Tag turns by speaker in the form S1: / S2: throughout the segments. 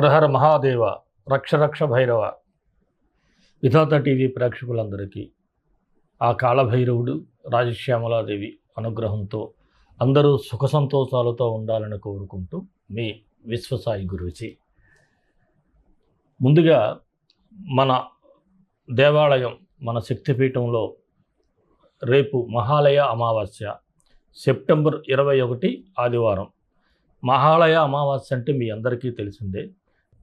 S1: హరహర మహాదేవ రక్ష రక్ష భైరవ. విధాత టీవీ ప్రేక్షకులందరికీ ఆ కాళభైరవుడు రాజశ్యామలాదేవి అనుగ్రహంతో అందరూ సుఖ సంతోషాలతో ఉండాలని కోరుకుంటూ మీ విశ్వసాయి గురూజీ. ముందుగా మన దేవాలయం మన శక్తిపీఠంలో రేపు మహాలయ అమావాస్య సెప్టెంబర్ ఇరవై ఒకటి ఆదివారం. మహాలయ అమావాస్య అంటే మీ అందరికీ తెలిసిందే.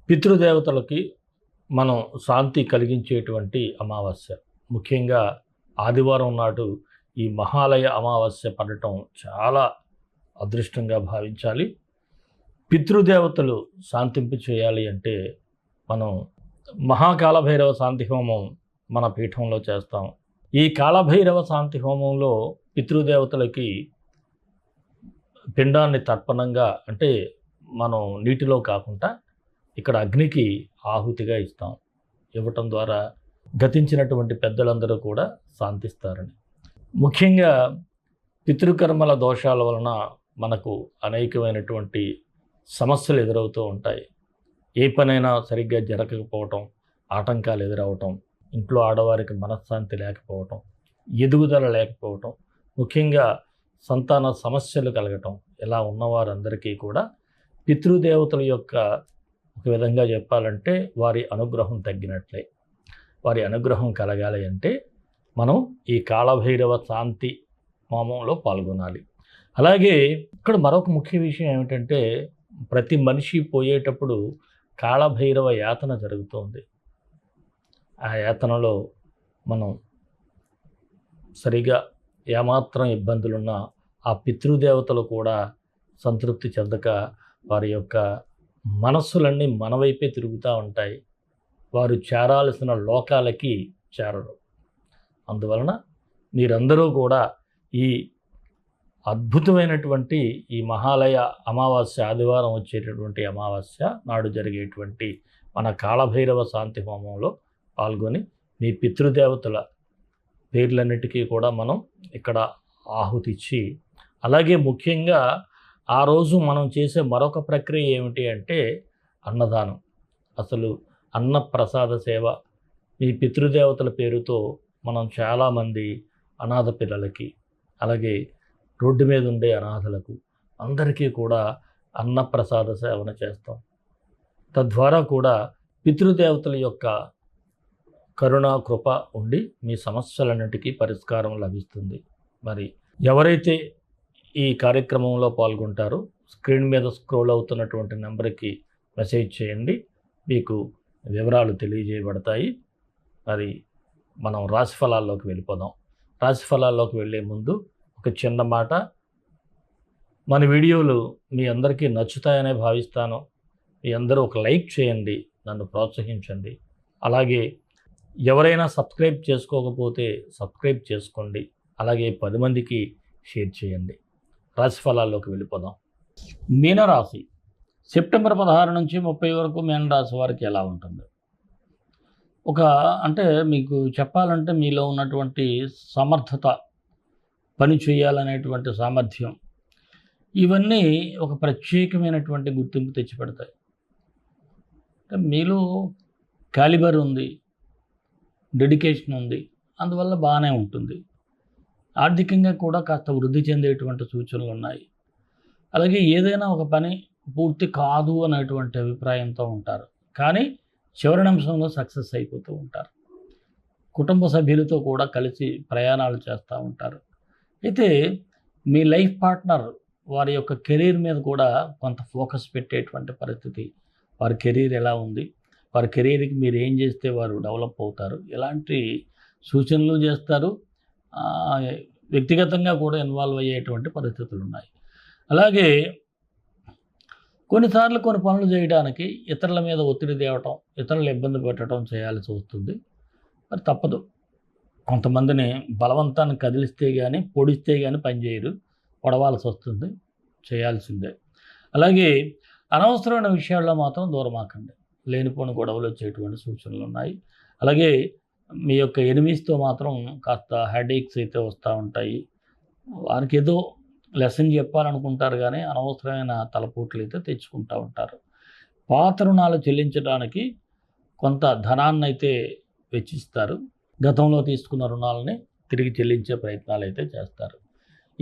S1: పితృదేవతలకి మనం శాంతి కలిగించేటువంటి అమావాస్య. ముఖ్యంగా ఆదివారం నాడు ఈ మహాలయ అమావాస్య పడటం చాలా అదృష్టంగా భావించాలి. పితృదేవతలు శాంతింపు చేయాలి అంటే మనం మహాకాలభైరవ శాంతి హోమం మన పీఠంలో చేస్తాం. ఈ కాలభైరవ శాంతి హోమంలో పితృదేవతలకి పిండాన్ని తర్పణంగా అంటే మనం నీటిలో కాకుండా ఇక్కడ అగ్నికి ఆహుతిగా ఇస్తాం. ఇవ్వటం ద్వారా గతించినటువంటి పెద్దలందరూ కూడా శాంతిస్తారని. ముఖ్యంగా పితృకర్మల దోషాల వలన మనకు అనేకమైనటువంటి సమస్యలు ఎదురవుతూ ఉంటాయి. ఏ పనైనా సరిగ్గా జరగకపోవటం ఆటంకాలు ఎదురవటం ఇంట్లో ఆడవారికి మనశ్శాంతి లేకపోవటం ఎదుగుదల లేకపోవటం ముఖ్యంగా సంతాన సమస్యలు కలగటం ఇలా ఉన్నవారందరికీ కూడా పితృదేవతల యొక్క ఒక విధంగా చెప్పాలంటే వారి అనుగ్రహం తగ్గినట్లే. వారి అనుగ్రహం కలగాలి అంటే మనం ఈ కాళభైరవ శాంతి హోమంలో పాల్గొనాలి. అలాగే ఇక్కడ మరొక ముఖ్య విషయం ఏమిటంటే ప్రతి మనిషి పోయేటప్పుడు కాళభైరవ యాతన జరుగుతుంది. ఆ యాతనలో మనం సరిగా ఏమాత్రం ఇబ్బందులున్నా ఆ పితృదేవతలు కూడా సంతృప్తి చెందక వారి యొక్క మనస్సులన్నీ మన వైపే తిరుగుతూ ఉంటాయి. వారు చేరాల్సిన లోకాలకి చేరరు. అందువలన మీరందరూ కూడా ఈ అద్భుతమైనటువంటి ఈ మహాలయ అమావాస్య ఆదివారం వచ్చేటటువంటి అమావాస్య నాడు జరిగేటువంటి మన కాళభైరవ శాంతి హోమంలో పాల్గొని మీ పితృదేవతల పేర్లన్నిటికీ కూడా మనం ఇక్కడ ఆహుతిచ్చి అలాగే ముఖ్యంగా ఆ రోజు మనం చేసే మరొక ప్రక్రియ ఏమిటి అంటే అన్నదానం. అసలు అన్న ప్రసాద సేవ మీ పితృదేవతల పేరుతో మనం చాలామంది అనాథ పిల్లలకి అలాగే రోడ్డు మీద ఉండే అనాథలకు అందరికీ కూడా అన్నప్రసాద సేవన చేస్తాం. తద్వారా కూడా పితృదేవతల యొక్క కరుణ కృప ఉండి మీ సమస్యలన్నిటికీ పరిష్కారం లభిస్తుంది. మరి ఎవరైతే ఈ కార్యక్రమంలో పాల్గొంటారు. స్క్రీన్ మీద స్క్రోల్ అవుతున్నటువంటి నెంబర్కి మెసేజ్ చేయండి. మీకు వివరాలు తెలియజేయబడతాయి. మరి మనం రాశి ఫలాల్లోకి వెళ్ళిపోదాం. రాశి ఫలాల్లోకి వెళ్ళే ముందు ఒక చిన్న మాట. మన వీడియోలు మీ అందరికీ నచ్చుతాయనే భావిస్తాను. మీ అందరూ ఒక లైక్ చేయండి. నన్ను ప్రోత్సహించండి. అలాగే ఎవరైనా సబ్స్క్రైబ్ చేసుకోకపోతే సబ్స్క్రైబ్ చేసుకోండి. అలాగే పది మందికి షేర్ చేయండి. రాశి ఫలాల్లోకి వెళ్ళిపోదాం. మీనరాశి. సెప్టెంబర్ పదహారు నుంచి ముప్పై వరకు మీనరాశి వారికి ఎలా ఉంటుంది? ఒక అంటే మీకు చెప్పాలంటే మీలో ఉన్నటువంటి సమర్థత పని చేయాలనేటువంటి సామర్థ్యం ఇవన్నీ ఒక ప్రత్యేకమైనటువంటి గుర్తింపు తెచ్చిపెడతాయి. అంటే మీలో క్యాలిబర్ ఉంది డెడికేషన్ ఉంది అందువల్ల బాగానే ఉంటుంది. ఆర్థికంగా కూడా కాస్త వృద్ధి చెందేటువంటి సూచనలు ఉన్నాయి. అలాగే ఏదైనా ఒక పని పూర్తి కాదు అనేటువంటి అభిప్రాయంతో ఉంటారు. కానీ చివరి నిమిషంలో సక్సెస్ అయిపోతూ ఉంటారు. కుటుంబ సభ్యులతో కూడా కలిసి ప్రయాణాలు చేస్తూ ఉంటారు. అయితే మీ లైఫ్ పార్ట్నర్ వారి యొక్క కెరీర్ మీద కూడా కొంత ఫోకస్ పెట్టేటువంటి పరిస్థితి. వారి కెరీర్ ఎలా ఉంది? వారి కెరీర్కి మీరు ఏం చేస్తే వారు డెవలప్ అవుతారు? ఇలాంటి సూచనలు చేస్తారు? వ్యక్తిగతంగా కూడా ఇన్వాల్వ్ అయ్యేటువంటి పరిస్థితులు ఉన్నాయి అలాగే కొన్నిసార్లు కొన్ని పనులు చేయడానికి ఇతరుల మీద ఒత్తిడి తేవటం ఇతరులు ఇబ్బంది పెట్టడం చేయాల్సి వస్తుంది. మరి తప్పదు. కొంతమందిని బలవంతాన్ని కదిలిస్తే కానీ పొడిస్తే కానీ పనిచేయరు పొడవాల్సి వస్తుంది. చేయాల్సిందే. అలాగే అనవసరమైన విషయాల్లో మాత్రం దూరమాకండి లేనిపోని గొడవలు వచ్చేటువంటి సూచనలు ఉన్నాయి. అలాగే మీ యొక్క ఎనిమిస్తో మాత్రం కాస్త హెడేక్స్ అయితే వస్తూ ఉంటాయి. వారికి ఏదో లెసన్ చెప్పాలనుకుంటారు కానీ అనవసరమైన తలపోట్లు అయితే తెచ్చుకుంటూ ఉంటారు. పాత రుణాలు చెల్లించడానికి కొంత ధనాన్ని అయితే వెచ్చిస్తారు. గతంలో తీసుకున్న రుణాలని తిరిగి చెల్లించే ప్రయత్నాలు అయితే చేస్తారు.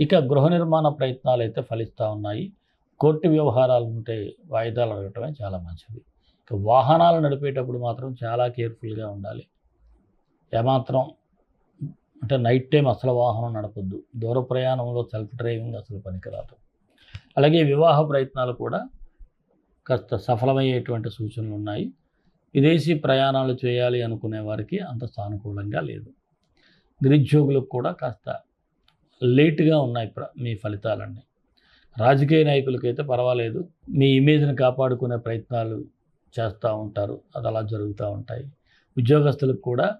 S1: ఇక గృహ నిర్మాణ ప్రయత్నాలు అయితే ఫలిస్తూ ఉన్నాయి. కోర్టు వ్యవహారాలు ఉంటే వాయిదాలు అడగటమే చాలా మంచిది. ఇక వాహనాలు నడిపేటప్పుడు మాత్రం చాలా కేర్ఫుల్గా ఉండాలి. ఏమాత్రం అంటే నైట్ టైం అసలు వాహనం నడపద్దు. దూర ప్రయాణంలో సెల్ఫ్ డ్రైవింగ్ అసలు పనికిరాదు. అలాగే వివాహ ప్రయత్నాలు కూడా కాస్త సఫలమయ్యేటువంటి సూచనలు ఉన్నాయి. విదేశీ ప్రయాణాలు చేయాలి అనుకునే వారికి అంత సానుకూలంగా లేదు. నిరుద్యోగులకు కూడా కాస్త లేటుగా ఉన్నాయి మీ ఫలితాలన్నీ. రాజకీయ నాయకులకైతే పర్వాలేదు. మీ ఇమేజ్ని కాపాడుకునే ప్రయత్నాలు చేస్తూ ఉంటారు. అది అలా జరుగుతూ ఉంటాయి. ఉద్యోగస్తులకు కూడా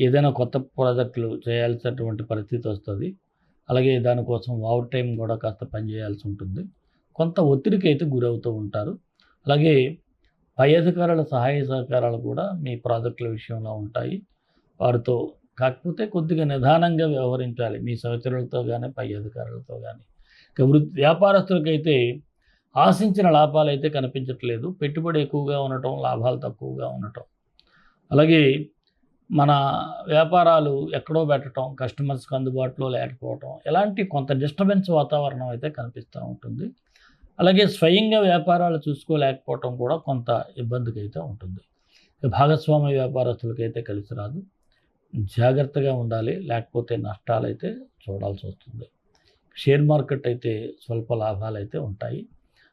S1: ఏదైనా కొత్త ప్రాజెక్టులు చేయాల్సినటువంటి పరిస్థితి వస్తుంది. అలాగే దానికోసం ఓవర్ టైం కూడా కాస్త పనిచేయాల్సి ఉంటుంది. కొంత ఒత్తిడికి అయితే గురవుతూ ఉంటారు. అలాగే పై అధికారుల సహాయ సహకారాలు కూడా మీ ప్రాజెక్టుల విషయంలో ఉంటాయి. వారితో కాకపోతే కొద్దిగా నిదానంగా వ్యవహరించాలి. మీ సహచరులతో కానీ పై అధికారులతో కానీ ఇక వృత్తి వ్యాపారస్తులకైతే ఆశించిన లాభాలు అయితే కనిపించట్లేదు. పెట్టుబడి ఎక్కువగా ఉండటం లాభాలు తక్కువగా ఉండటం. అలాగే మన వ్యాపారాలు ఎక్కడో పెట్టడం కస్టమర్స్కి అందుబాటులో లేకపోవటం ఇలాంటి కొంత డిస్టర్బెన్స్ వాతావరణం అయితే కనిపిస్తూ ఉంటుంది. అలాగే స్వయంగా వ్యాపారాలు చూసుకోలేకపోవటం కూడా కొంత ఇబ్బందికి అయితే ఉంటుంది భాగస్వామ్య వ్యాపారస్తులకైతే కలిసి రాదు. జాగ్రత్తగా ఉండాలి లేకపోతే నష్టాలు అయితే చూడాల్సి వస్తుంది. షేర్ మార్కెట్ అయితే స్వల్ప లాభాలు అయితే ఉంటాయి.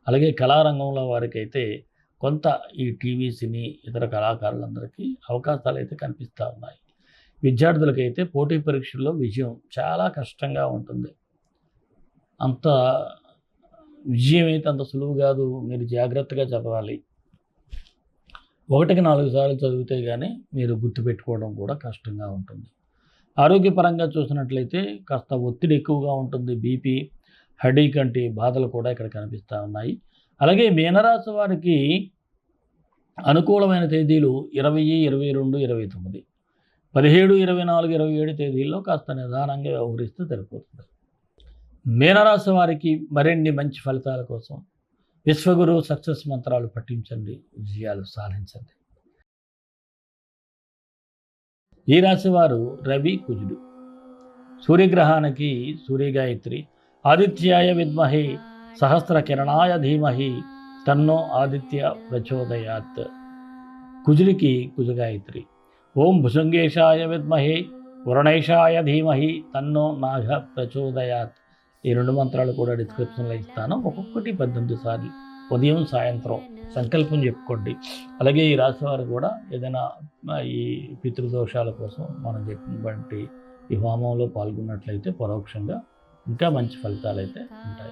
S1: అలాగే కళారంగంలో వారికైతే కొంత ఈ టీవీ సినీ ఇతర కళాకారులందరికీ అవకాశాలు అయితే కనిపిస్తూ ఉన్నాయి. విద్యార్థులకైతే పోటీ పరీక్షల్లో విజయం చాలా కష్టంగా ఉంటుంది. అంత విజయం అయితే అంత సులువు కాదు. మీరు జాగ్రత్తగా చదవాలి. ఒకటికి నాలుగు సార్లు చదివితే కానీ మీరు గుర్తుపెట్టుకోవడం కూడా కష్టంగా ఉంటుంది. ఆరోగ్యపరంగా చూసినట్లయితే కాస్త ఒత్తిడి ఎక్కువగా ఉంటుంది. బీపీ హడీ కంటి బాధలు కూడా ఇక్కడ కనిపిస్తూ ఉన్నాయి. అలాగే మీనరాశి వారికి అనుకూలమైన తేదీలు ఇరవై ఇరవై రెండు ఇరవై తొమ్మిది. పదిహేడు ఇరవై నాలుగు ఇరవై ఏడు తేదీల్లో కాస్త నిదానంగా వ్యవహరిస్తే సరిపోతుంది. మీనరాశి వారికి మరిన్ని మంచి ఫలితాల కోసం విశ్వగురు సక్సెస్ మంత్రాలు పఠించండి విజయాలు సాధించండి. ఈ రాశివారు రవి కుజుడు. సూర్యగ్రహానికి సూర్యగాయత్రి ఆదిత్యాయ విద్మహే సహస్ర కిరణాయ ధీమహి తన్నో ఆదిత్య ప్రచోదయాత్. కుజులికి కుజగాయత్రి. ఓం భుజంగేశాయ విద్మహి వరుణేశాయ ధీమహి తన్నో నాగ ప్రచోదయాత్. ఈ రెండు మంత్రాలు కూడా డిస్క్రిప్షన్లో ఇస్తాను. ఒక్కొక్కటి పద్దెనిమిది సార్లు. ఉదయం సాయంత్రం సంకల్పం చెప్పుకోండి. అలాగే ఈ రాశి వారు కూడా ఏదైనా ఈ పితృదోషాల కోసం మనం చెప్పినటువంటి ఈ హోమంలో పాల్గొన్నట్లయితే పరోక్షంగా ఇంకా మంచి ఫలితాలు అయితే ఉంటాయి.